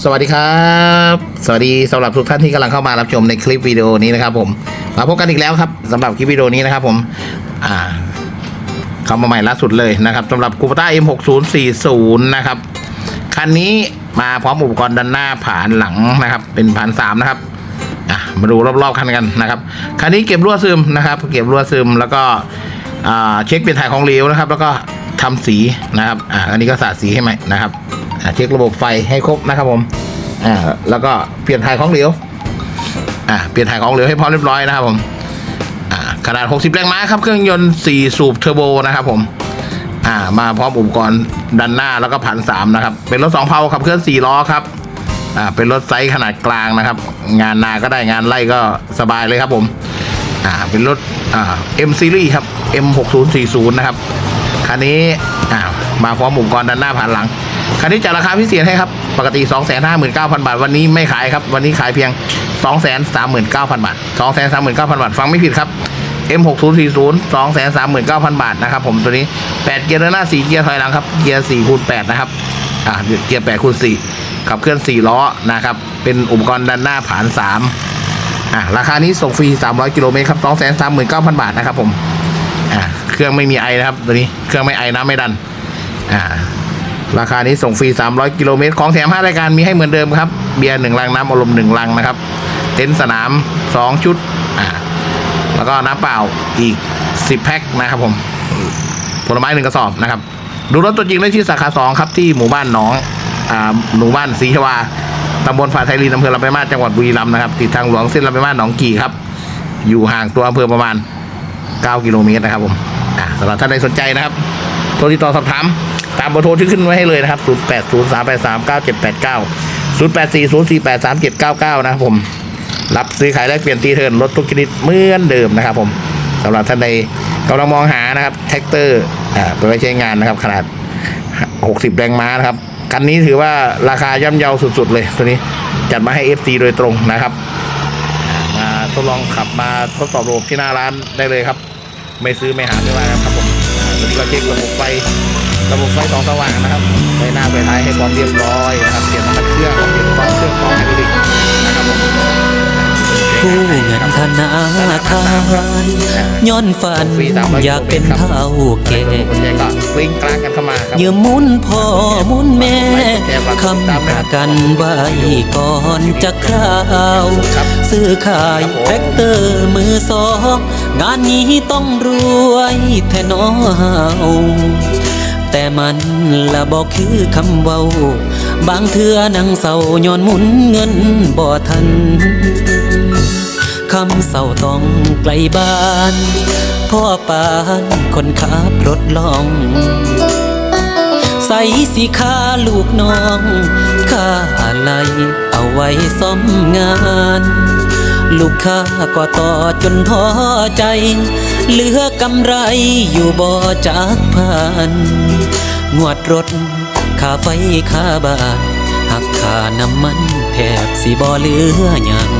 สวัสดีครับ สวัสดีสำหรับทุกท่านที่กำลังเข้ามารับชมในคลิปวิดีโอนี้นะครับผมมาพบกันอีกแล้วครับสำหรับคลิปวิดีโอนี้นะครับผมอ่าเข้ามาใหม่ล่าสุดเลยนะครับสำหรับคูปต้า M6040 นะครับคันนี้มาพร้อมอุปกรณ์ด้านหน้าผ่านหลังนะครับ เป็นผ่านสามนะครับอะมาดูรอบๆคันกันนะครับคันนี้เก็บรั่วซึมนะครับ เก็บรั่วซึมแล้วก็เช็คเปลี่ยนถ่ายของเหลวนะครับ แล้วก็ทำสีนะครับอ่าอันนี้ก็สาดสีให้ใหม่นะครับ เช็คระบบไฟให้ครบนะครับผมอ่าแล้วก็เปลี่ยนถ่ายของเหลวอ่าเปลี่ยนถ่ายของเหลวให้พร้อมเรียบร้อยนะครับผมอ่าขนาด 60 แรงม้าครับเครื่องยนต์ 4 สูบเทอร์โบนะครับผมอ่ามาพร้อมอุปกรณ์ดันหน้าแล้วก็ผันสามนะครับเป็นรถสองเพาขับเคลื่อน4ล้อครับอ่าเป็นรถไซส์ขนาดกลางนะครับ งานนาก็ได้งานไล่ก็สบายเลยครับผมอ่าเป็นรถอ่า M Series ครับ M 6 0 4 0นะครับคันนี้อ่ามาพร้อมอุปกรณ์ด้านหน้าผ่านหลัง คันนี้จัดราคาพิเศษให้ครับ ปกติ 259,000 บาท วันนี้ไม่ขายครับ วันนี้ขายเพียง 239,000 บาท 239,000 บาท ฟังไม่ผิดครับ M 6 0 4 0 239,000 บาทนะครับผมตัวนี้ 8 เกียร์เดินหน้า 4 เกียร์ถอยหลังครับ เกียร์4คูณ8นะครับ อ่าเกียร์8คูณ4ขับเคลื่อน 4 ล้อนะครับ เป็นอุปกรณ์ด้านหน้าผ่าน 3 อ่าราคานี้ส่งฟรี 300 กิโลเมตรครับ 239,000 บาทนะครับผม อ่าเครื่องไม่มีไอนะครับตัวนี้ เครื่องไม่ไอน้ำไม่ดัน อ่า ราคานี้ส่งฟรี 300 กิโลเมตร ของแถม 5 รายการมีให้เหมือนเดิมครับ เบียร์1ลัง น้ำอารมณ์1ลังนะครับ เต็นท์สนาม 2 ชุด อ่า แล้วก็น้ำเปล่าอีก 10 แพ็คนะครับผม ผลไม้หนึ่งกระสอบนะครับ ดูรถตัวจริงได้ที่สาขา 2 ครับ ที่หมู่บ้านหนอง อ่า หมู่บ้านศรีชวาตำบลฝาไทยรีอำเภอลำปางมาจังหวัดบุรีรัมย์นะครับ ติดทางหลวงเส้นลำปางมาหนองกี่ครับ อยู่ห่างตัวอำเภอประมาณ 9 กิโลเมตรนะครับผม อ่าสำหรับท่านใดสนใจนะครับ โทรติดต่อสอบถาม ตามเบอร์โทรที่ขึ้นไว้ให้เลยนะครับ 0 8 0 3 8 3 9 7 8 9 0 8 4 0 4 8 3 7 9 9 นะครับผม รับซื้อขายแลกเปลี่ยนตีเทิร์นรถทุกชนิดเหมือนเดิมนะครับผมสำหรับท่านใดกำลังมองหานะครับแท็กเตอร์อ่าไปไว้ใช้งานนะครับ ขนาด 60 แรงม้านะครับคันนี้ถือว่าราคาย่ำเยาสุด ๆ เลยตัวนี้จัดมาให้ FC โดยตรงนะครับมาทดลองขับมาทดสอบระบบที่หน้าร้านได้เลยครับ ไม่ซื้อไม่หาไม่ว่าครับผมอ่าตัวนี้ก็เช็คระบบไฟ ระบบไฟสองสว่างนะครับไฟหน้าไฟท้ายให้ความเรียบร้อยนะครับเปลี่ยนน้ำมันเครื่องเปลี่ยนกล้องเครื่องกล้องไฮดรอลิกนะครับผมกู้เงินธนาคารย้อนฝันอยากเป็นเท่าแก่คนใหญ่ก็กลิ้งกลางกันเข้ามาครับยืมหมุนพ่อหมุนแม่คำประกันไว้ก่อนจะคราวครับซื้อขายแท็กเตอร์มือสองงานนี้ต้องรวยแท่นอเฮา แต่มันละบอกคือคำเว้า บางเทื่อนังเศร้าย้อนหมุนเงินบ่ทัน คำเศร้าต้องไกลบ้าน พ่อปานคนขับรถล่องใส่สีค่าลูกน้องค่าอะไรเอาไว้ซ่อมงาน ลูกค้าก็ต่อจนท้อใจ เหลือกำไรอยู่บ่จากพันงวดรถค่าไฟค่าบ้านหักค่าน้ำมันแทบสิบ่เหลือหยัง